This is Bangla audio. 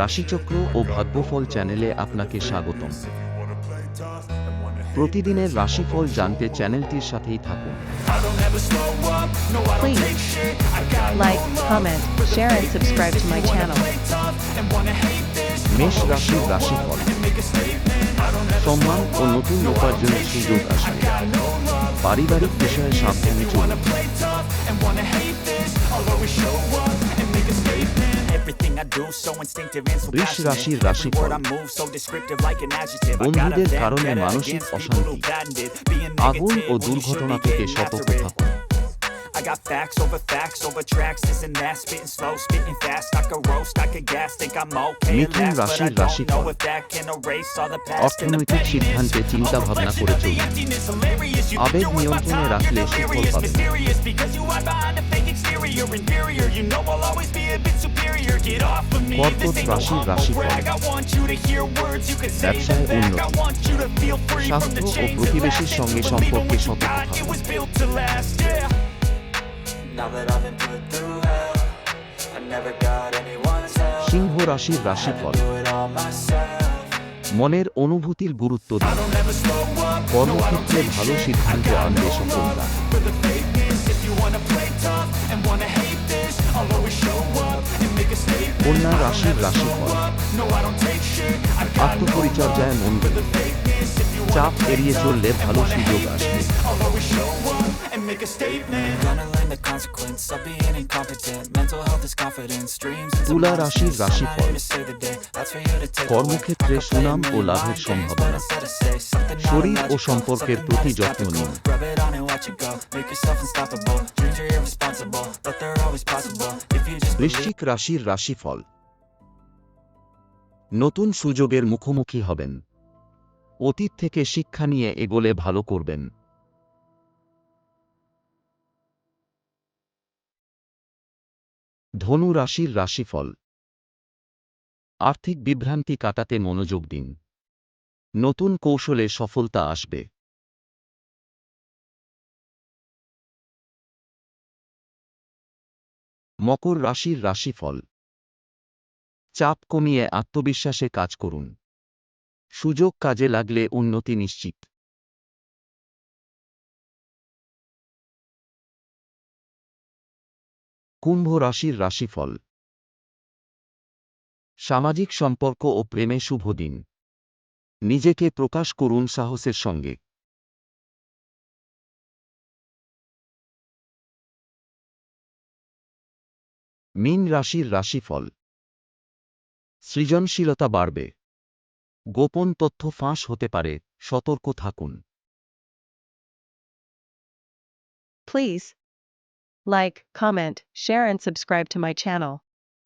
রাশিচক্র ও ভাগ্যফল চ্যানেলে আপনাকে স্বাগতম। প্রতিদিনের রাশিফল জানতে চ্যানেলটির সাথেই থাকুন। Please like, comment, share, and subscribe to my channel. মেষ রাশির রাশিফল। সম্মান ও নতুন উপার্জনের সুযোগ আসবে পারিবারিক বিষয়ে সাবধানে চলুন। I got a বন্ধুদের কারণে মানসিক অশান্তি আগুন ও দুর্ঘটনা থেকে সতর্ক. থাকুন I got facts over facts over tracks, and that, spitting slow, spitting fast. I could roast, I could gas, think I'm okay. Mithun last, but I রাশির don't রাশিফল। know if that can erase all the past and the অর্থনৈতিক pettiness. সিদ্ধান্তে চিন্তা ভাবনা of the চলুন emptiness, hilarious. You আবেগ you're worth my নিয়ন্ত্রণে time, রাখলে সুফল delirious, পাবেন mysterious, because you hide behind a fake exterior, inferior. You know I'll always be a bit superior. Get off of me, কর্কট this ain't no রাশির humble রাশিফল। brag. I want you to hear words, you can say ব্যবসায় back. I উন্নতি। want you to feel free from স্বাস্থ্য the ও chains that প্রতিবেশীর last. সঙ্গে And believe সম্পর্কে what you সতর্ক got, it থাকুন। was built to last, yeah. Now that I've been put through hell, I never got anyone's help. সিংহ রাশির রাশিফল মনের অনুভূতির গুরুত্ব দিন. কর্মক্ষেত্রে ভালো সিদ্ধান্ত আনবে সফলতা বন্যা রাশির রাশি ফল আত্মপরিচর্যায় মন চাপ এড়িয়ে চললে ভালো সুযোগ আসবে তুলা রাশির রাশি ফল কর্মক্ষেত্রে সুনাম ও লাভের সম্ভাবনা। শরীর ও সম্পর্কের প্রতি যত্ন নিন। বৃশ্চিক রাশির রাশিফল। নতুন সুযোগের মুখোমুখি হবেন। অতীত থেকে শিক্ষা নিয়ে এগোলে ভালো করবেন। ধনু রাশির রাশিফল। আর্থিক বিভ্রান্তি কাটাতে মনোযোগ দিন। নতুন কৌশলে সফলতা আসবে। মকর রাশির রাশিফল। চাপ কমিয়ে আত্মবিশ্বাসে কাজ করুন। সুযোগ কাজে লাগলে উন্নতি নিশ্চিত। কুম্ভ রাশির রাশিফল। সামাজিক সম্পর্ক ও প্রেমে শুভ দিন। নিজেকে প্রকাশ করুন সাহসের সঙ্গে। মিন রাশির রাশি ফল সৃজনশীলতা বাড়বে। গোপন তথ্য ফাঁস হতে পারে, সতর্ক থাকুন। Please like comment share and subscribe to my channel